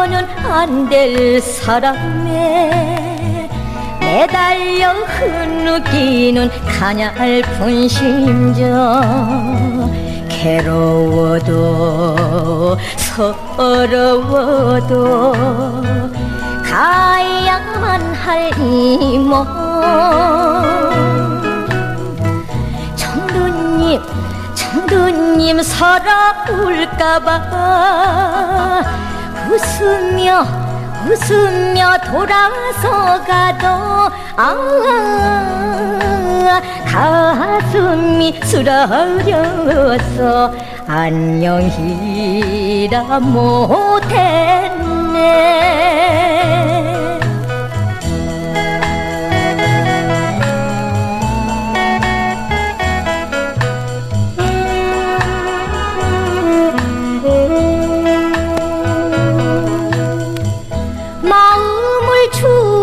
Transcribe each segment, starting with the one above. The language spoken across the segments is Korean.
주어서는 안 될 사람에 매달려 흐느끼는 가냘픈 심정 괴로워도 서러워도 가야만 할 이몸 청두님 청두님 서러울까봐 웃으며 웃으며 돌아서 가도 아 가슴이 쓰러려서 안녕이라 못했네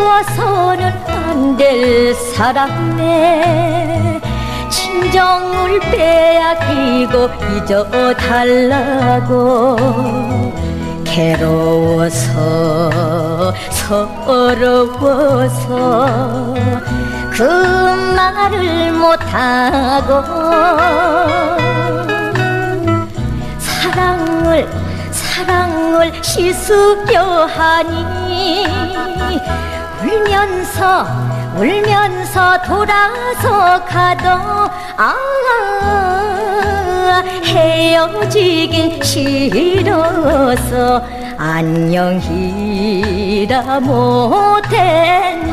주어서는 안 될 사람에 진정을 빼앗기고 잊어달라고 괴로워서 서러워서 그 말을 못하고 사랑을 사랑을 씻으려 하니 울면서 울면서 돌아서 가도 아 헤어지긴 싫어서 안녕이라 못했네